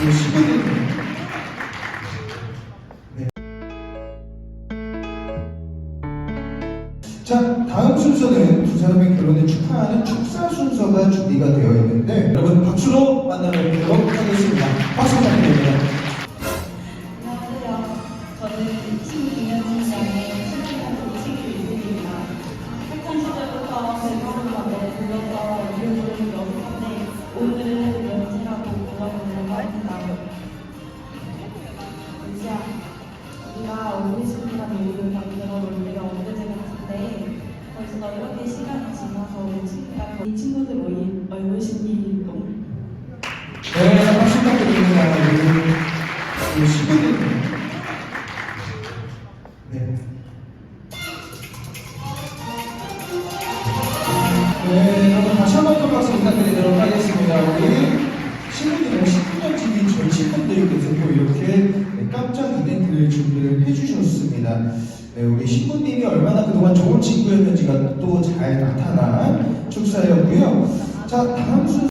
신부님. 네. 자, 다음 순서는 두 사람의 결혼을 축하하는 축사 순서가 준비가 되어 있는데 여러분 박수로 만나뵙도록 하겠습니다. 박수 부탁드립니다. 안녕하세요. 저는 22년생의 신입학교 21입니다. 학창 시절부터 대학원마다 불렀던 이름을 연습인데 오늘은 연지야, 우리가 어르신이라는 이름을 만들어 볼 때가 언제쯤 같은데 벌써 이렇게 시간이 지나서 우리 친구가 이 친구들 모임 어르신이 너무 네, 박수 부탁드립니다. 우리, 우리 신부님. 네. 네, 여러분 다시 한 번 더 박수 부탁드리도록 하겠습니다. 우리 신부님의 19년 지기 저희 친구들께서 또 이렇게 네, 깜짝 이벤트를 준비를 해주셨습니다. 네, 우리 신부님이 얼마나 그동안 좋은 친구였는지가 또 잘 나타난 축사였고요. 자, 다음 순서